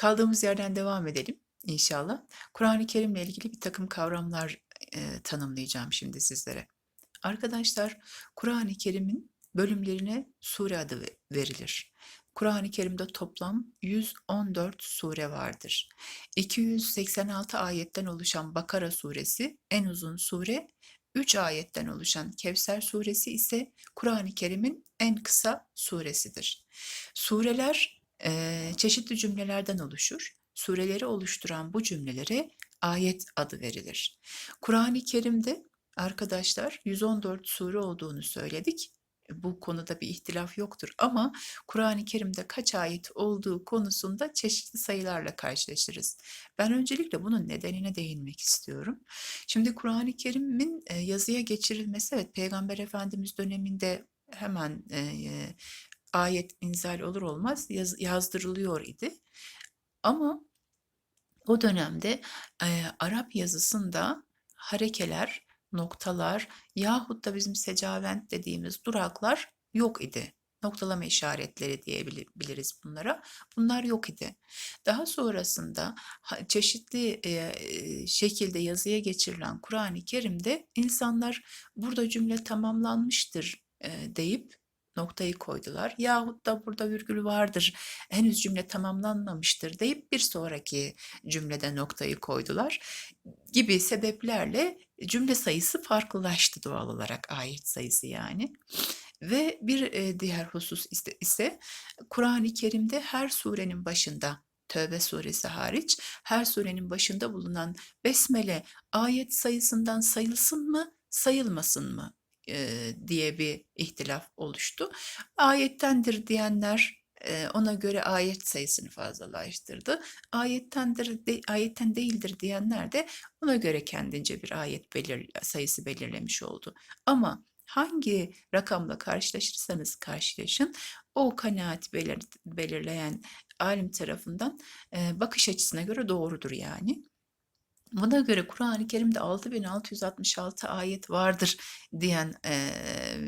Kaldığımız yerden devam edelim inşallah. Kur'an-ı Kerim'le ilgili bir takım kavramlar e, tanımlayacağım şimdi sizlere. Arkadaşlar, Kur'an-ı Kerim'in bölümlerine sure adı ve- verilir. Kur'an-ı Kerim'de toplam 114 sure vardır. 286 ayetten oluşan Bakara suresi en uzun sure, 3 ayetten oluşan Kevser suresi ise Kur'an-ı Kerim'in en kısa suresidir. Sureler eee, çeşitli cümlelerden oluşur. Sureleri oluşturan bu cümlelere ayet adı verilir. Kur'an-ı Kerim'de arkadaşlar 114 sure olduğunu söyledik. Bu konuda bir ihtilaf yoktur ama Kur'an-ı Kerim'de kaç ayet olduğu konusunda çeşitli sayılarla karşılaşırız. Ben öncelikle bunun nedenine değinmek istiyorum. Şimdi Kur'an-ı Kerim'in e, yazıya geçirilmesi evet Peygamber Efendimiz döneminde hemen e, ayet inzal olur olmaz yaz- yazdırılıyor idi. Ama o dönemde e, Arap yazısında harekeler, noktalar yahut da bizim secavent dediğimiz duraklar yok idi. Noktalama işaretleri diyebiliriz bunlara. Bunlar yok idi. Daha sonrasında çeşitli e, şekilde yazıya geçirilen Kur'an-ı Kerim'de insanlar burada cümle tamamlanmıştır e, deyip noktayı koydular. Yahut da burada virgül vardır, henüz cümle tamamlanmamıştır deyip bir sonraki cümlede noktayı koydular gibi sebeplerle cümle sayısı farklılaştı doğal olarak ayet sayısı yani. Ve bir e, diğer husus ise, Kur'an-ı Kerim'de her surenin başında Tövbe suresi hariç her surenin başında bulunan besmele ayet sayısından sayılsın mı, sayılmasın mı diye bir ihtilaf oluştu. Ayettendir diyenler ona göre ayet sayısını fazlalaştırdı. Ayettendir, ayetten değildir diyenler de ona göre kendince bir ayet belir, sayısı belirlemiş oldu. Ama hangi rakamla karşılaşırsanız karşılaşın, o kanaat belir, belirleyen alim tarafından bakış açısına göre doğrudur yani. Buna göre Kur'an-ı Kerim'de 6666 ayet vardır diyen e,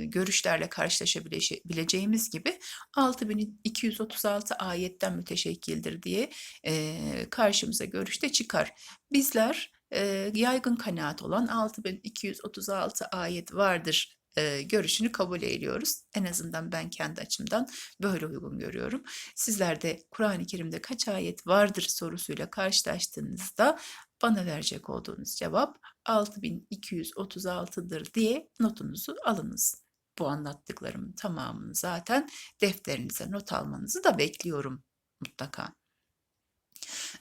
görüşlerle karşılaşabileceğimiz gibi 6236 ayetten müteşekkildir diye e, karşımıza görüşte çıkar. Bizler e, yaygın kanaat olan 6236 ayet vardır e, görüşünü kabul ediyoruz. En azından ben kendi açımdan böyle uygun görüyorum. Sizler de Kur'an-ı Kerim'de kaç ayet vardır sorusuyla karşılaştığınızda bana verecek olduğunuz cevap 6236'dır diye notunuzu alınız. Bu anlattıklarımın tamamını zaten defterinize not almanızı da bekliyorum mutlaka.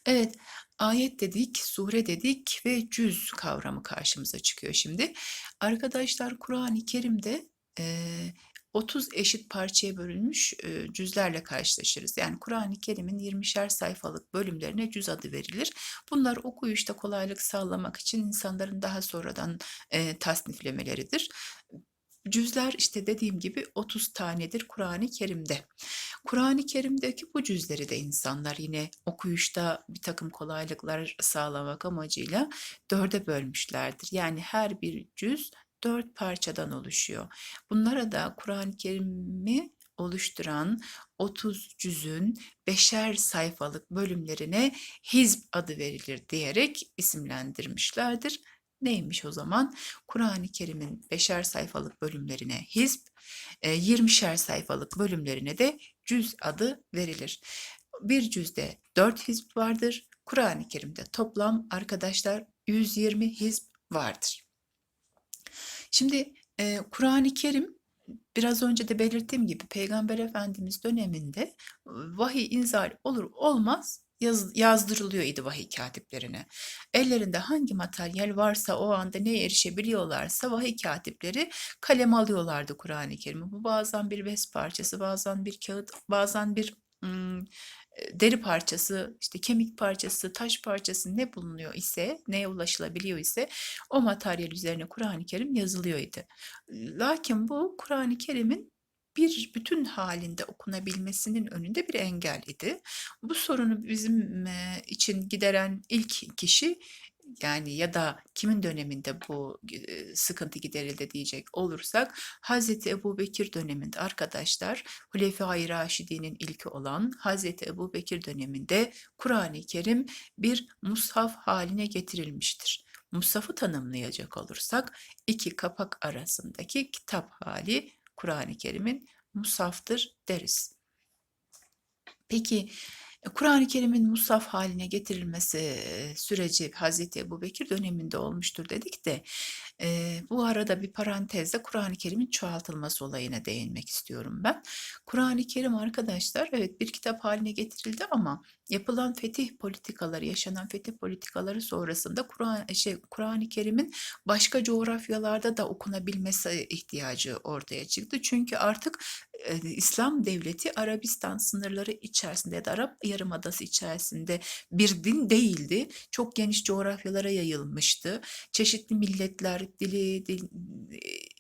Evet, ayet dedik, sure dedik ve cüz kavramı karşımıza çıkıyor şimdi. Arkadaşlar Kur'an-ı Kerim'de eee, 30 eşit parçaya bölünmüş eee, cüzlerle karşılaşırız. Yani Kur'an-ı Kerim'in 20'şer sayfalık bölümlerine cüz adı verilir. Bunlar okuyuşta kolaylık sağlamak için insanların daha sonradan eee, tasniflemeleridir. Cüzler işte dediğim gibi 30 tanedir Kur'an-ı Kerim'de. Kur'an-ı Kerim'deki bu cüzleri de insanlar yine okuyuşta bir takım kolaylıklar sağlamak amacıyla dörde bölmüşlerdir. Yani her bir cüz dört parçadan oluşuyor. Bunlara da Kur'an-ı Kerim'i oluşturan 30 cüzün beşer sayfalık bölümlerine hizb adı verilir diyerek isimlendirmişlerdir. Neymiş o zaman? Kur'an-ı Kerim'in beşer sayfalık bölümlerine hizb, e, 20'şer sayfalık bölümlerine de cüz adı verilir. Bir cüzde 4 hizb vardır. Kur'an-ı Kerim'de toplam arkadaşlar 120 hizb vardır. Şimdi e, Kur'an-ı Kerim biraz önce de belirttiğim gibi Peygamber Efendimiz döneminde vahiy inzal olur olmaz yaz, yazdırılıyor idi vahiy katiplerine. Ellerinde hangi materyal varsa o anda neye erişebiliyorlarsa vahiy katipleri kalem alıyorlardı Kur'an-ı Kerim'i. Bu bazen bir bez parçası, bazen bir kağıt, bazen bir deri parçası, işte kemik parçası, taş parçası ne bulunuyor ise, neye ulaşılabiliyor ise o materyal üzerine Kur'an-ı Kerim yazılıyor idi. Lakin bu Kur'an-ı Kerim'in bir bütün halinde okunabilmesinin önünde bir engel idi. Bu sorunu bizim için gideren ilk kişi yani ya da kimin döneminde bu sıkıntı giderildi diyecek olursak Hazreti Ebubekir döneminde arkadaşlar Hulefai Raşidi'nin ilki olan Hazreti Ebubekir döneminde Kur'an-ı Kerim bir mushaf haline getirilmiştir. Mushafı tanımlayacak olursak iki kapak arasındaki kitap hali Kur'an-ı Kerim'in mushaftır deriz. Peki Kur'an-ı Kerim'in mushaf haline getirilmesi e, süreci Hazreti Ebubekir döneminde olmuştur dedik de e, bu arada bir parantezde Kur'an-ı Kerim'in çoğaltılması olayına değinmek istiyorum ben. Kur'an-ı Kerim arkadaşlar evet bir kitap haline getirildi ama yapılan fetih politikaları, yaşanan fetih politikaları sonrasında Kur'an şey Kur'an-ı Kerim'in başka coğrafyalarda da okunabilmesi ihtiyacı ortaya çıktı. Çünkü artık e, İslam devleti Arabistan sınırları içerisinde ya da Arap Yarımadası içerisinde bir din değildi. Çok geniş coğrafyalara yayılmıştı. Çeşitli milletler, dili, dil,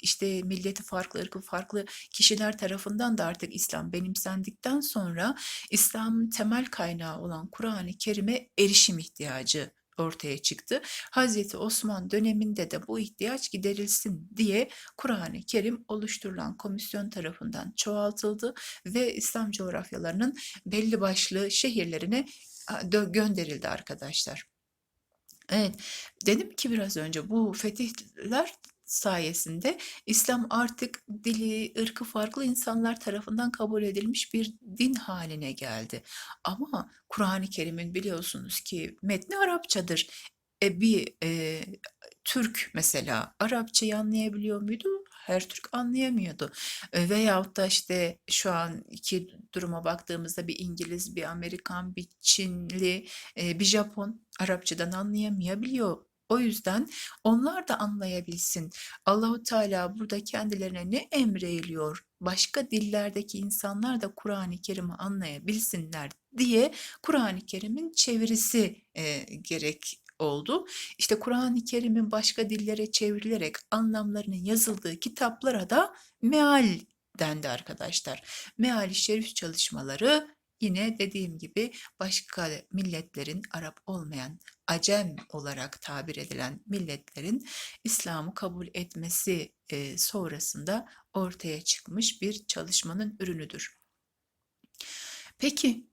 işte milleti farklı, ırkı farklı kişiler tarafından da artık İslam benimsendikten sonra İslam'ın temel kaynağı olan Kur'an-ı Kerim'e erişim ihtiyacı ortaya çıktı. Hazreti Osman döneminde de bu ihtiyaç giderilsin diye Kur'an-ı Kerim oluşturulan komisyon tarafından çoğaltıldı ve İslam coğrafyalarının belli başlı şehirlerine gönderildi arkadaşlar. Evet, dedim ki biraz önce bu fetihler sayesinde İslam artık dili, ırkı farklı insanlar tarafından kabul edilmiş bir din haline geldi. Ama Kur'an-ı Kerim'in biliyorsunuz ki metni Arapçadır. E, bir e, Türk mesela Arapçayı anlayabiliyor muydu? Her Türk anlayamıyordu. E, veyahut da işte şu an iki duruma baktığımızda bir İngiliz, bir Amerikan, bir Çinli, e, bir Japon Arapçadan anlayamayabiliyor o yüzden onlar da anlayabilsin. Allahu Teala burada kendilerine ne emreyiliyor? Başka dillerdeki insanlar da Kur'an-ı Kerim'i anlayabilsinler diye Kur'an-ı Kerim'in çevirisi e, gerek oldu. İşte Kur'an-ı Kerim'in başka dillere çevrilerek anlamlarının yazıldığı kitaplara da meal dendi arkadaşlar. Meali şerif çalışmaları Yine dediğim gibi başka milletlerin Arap olmayan Acem olarak tabir edilen milletlerin İslam'ı kabul etmesi e, sonrasında ortaya çıkmış bir çalışmanın ürünüdür. Peki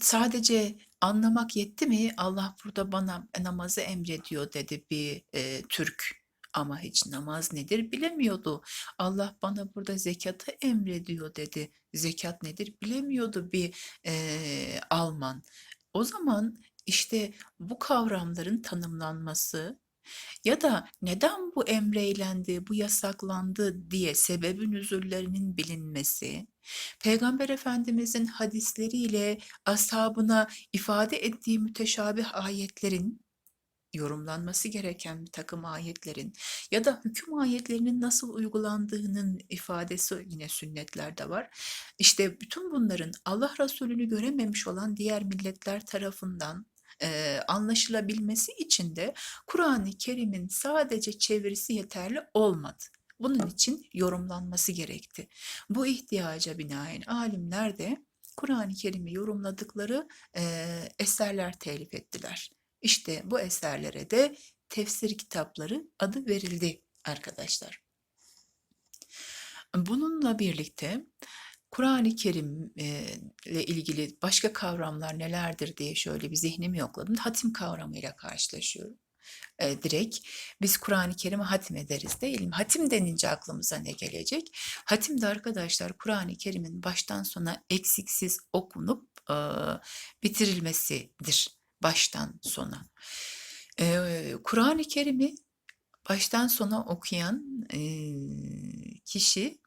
sadece anlamak yetti mi? Allah burada bana namazı emrediyor dedi bir e, Türk ama hiç namaz nedir bilemiyordu. Allah bana burada zekatı emrediyor dedi. Zekat nedir bilemiyordu bir e, Alman. O zaman işte bu kavramların tanımlanması ya da neden bu emreylendi, bu yasaklandı diye sebebin nüzullerinin bilinmesi, Peygamber Efendimizin hadisleriyle ashabına ifade ettiği müteşabih ayetlerin yorumlanması gereken bir takım ayetlerin ya da hüküm ayetlerinin nasıl uygulandığının ifadesi yine sünnetlerde var. İşte bütün bunların Allah Resulü'nü görememiş olan diğer milletler tarafından e, anlaşılabilmesi için de Kur'an-ı Kerim'in sadece çevirisi yeterli olmadı. Bunun için yorumlanması gerekti. Bu ihtiyaca binaen alimler de Kur'an-ı Kerim'i yorumladıkları e, eserler telif ettiler. İşte bu eserlere de tefsir kitapları adı verildi arkadaşlar. Bununla birlikte Kur'an-ı Kerim ile ilgili başka kavramlar nelerdir diye şöyle bir zihnimi yokladım. Hatim kavramıyla karşılaşıyorum. E, direkt biz Kur'an-ı Kerim'i hatim ederiz değil mi? Hatim denince aklımıza ne gelecek? Hatim de arkadaşlar Kur'an-ı Kerim'in baştan sona eksiksiz okunup e, bitirilmesidir baştan sona. Ee, Kur'an-ı Kerim'i baştan sona okuyan e, kişi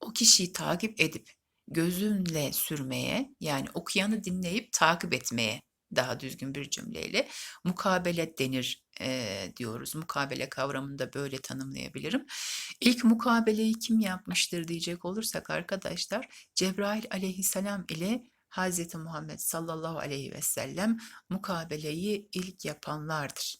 o kişiyi takip edip gözünle sürmeye yani okuyanı dinleyip takip etmeye daha düzgün bir cümleyle mukabele denir e, diyoruz. Mukabele kavramını da böyle tanımlayabilirim. İlk mukabeleyi kim yapmıştır diyecek olursak arkadaşlar Cebrail aleyhisselam ile Hz. Muhammed sallallahu aleyhi ve sellem mukabeleyi ilk yapanlardır.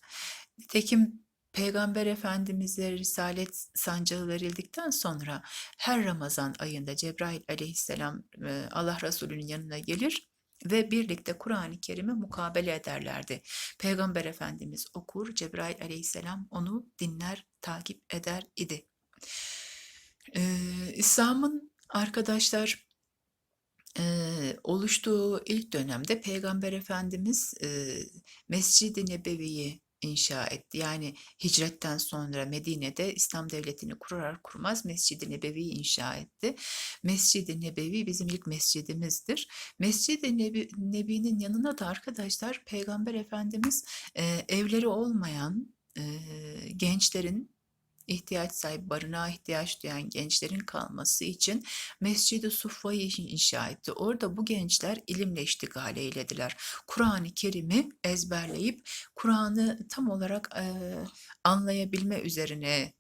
Nitekim Peygamber Efendimiz'e Risalet sancağı verildikten sonra her Ramazan ayında Cebrail aleyhisselam Allah Resulü'nün yanına gelir ve birlikte Kur'an-ı Kerim'i mukabele ederlerdi. Peygamber Efendimiz okur, Cebrail aleyhisselam onu dinler, takip eder idi. Ee, İslam'ın arkadaşlar eee, oluştuğu ilk dönemde Peygamber Efendimiz eee, Mescid-i Nebevi'yi inşa etti. Yani hicretten sonra Medine'de İslam devletini kurar kurmaz Mescid-i Nebevi'yi inşa etti. Mescid-i Nebevi bizim ilk mescidimizdir. Mescid-i Nebi, Nebi'nin yanına da arkadaşlar Peygamber Efendimiz eee, evleri olmayan eee, gençlerin ihtiyaç sahibi, barınağa ihtiyaç duyan gençlerin kalması için Mescid-i Suffa'yı inşa etti. Orada bu gençler ilimle iştigal eylediler. Kur'an-ı Kerim'i ezberleyip Kur'an'ı tam olarak eee, anlayabilme üzerine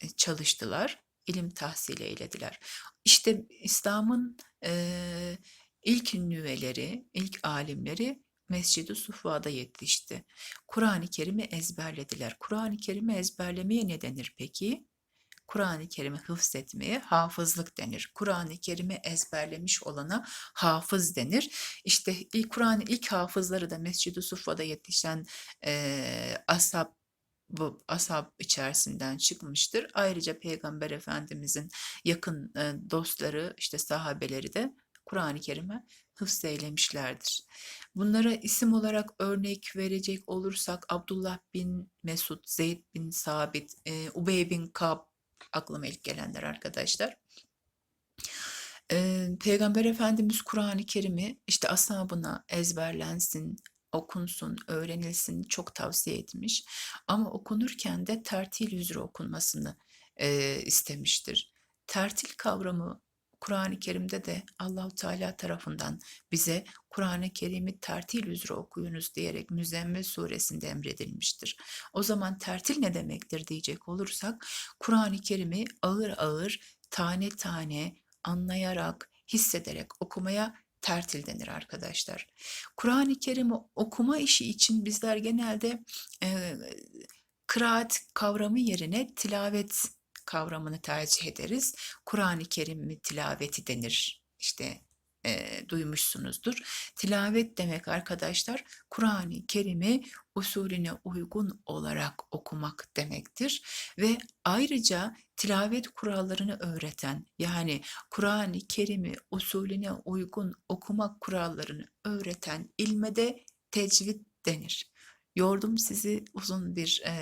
e, çalıştılar. İlim tahsil eylediler. İşte İslam'ın eee, ilk nüveleri, ilk alimleri Mescid-i Suffa'da yetişti. Kur'an-ı Kerim'i ezberlediler. Kur'an-ı Kerim'i ezberlemeye ne denir peki? Kur'an-ı Kerim'i hıfzetmeye hafızlık denir. Kur'an-ı Kerim'i ezberlemiş olana hafız denir. İşte ilk Kur'an'ın ilk hafızları da Mescid-i Suffa'da yetişen eee ashab bu ashab içerisinden çıkmıştır. Ayrıca Peygamber Efendimizin yakın e, dostları, işte sahabeleri de Kur'an-ı Kerim'e hıfz eylemişlerdir. Bunlara isim olarak örnek verecek olursak Abdullah bin Mesud, Zeyd bin Sabit, e, Ubey bin Kab aklıma ilk gelenler arkadaşlar. Eee, Peygamber Efendimiz Kur'an-ı Kerim'i işte ashabına ezberlensin, okunsun, öğrenilsin çok tavsiye etmiş. Ama okunurken de tertil üzere okunmasını eee, istemiştir. Tertil kavramı Kur'an-ı Kerim'de de Allahu Teala tarafından bize Kur'an-ı Kerim'i tertil üzere okuyunuz diyerek Müzzemmil suresinde emredilmiştir. O zaman tertil ne demektir diyecek olursak Kur'an-ı Kerim'i ağır ağır, tane tane, anlayarak, hissederek okumaya tertil denir arkadaşlar. Kur'an-ı Kerim'i okuma işi için bizler genelde e, kıraat kavramı yerine tilavet kavramını tercih ederiz. Kur'an-ı Kerim'i tilaveti denir. İşte e, duymuşsunuzdur. Tilavet demek arkadaşlar Kur'an-ı Kerim'i usulüne uygun olarak okumak demektir ve ayrıca tilavet kurallarını öğreten yani Kur'an-ı Kerim'i usulüne uygun okumak kurallarını öğreten ilme de tecvid denir. Yordum sizi uzun bir e,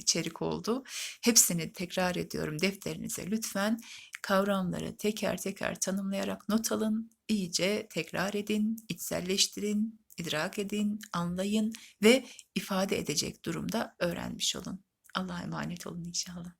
içerik oldu. Hepsini tekrar ediyorum defterinize lütfen kavramları teker teker tanımlayarak not alın, iyice tekrar edin, içselleştirin, idrak edin, anlayın ve ifade edecek durumda öğrenmiş olun. Allah'a emanet olun inşallah.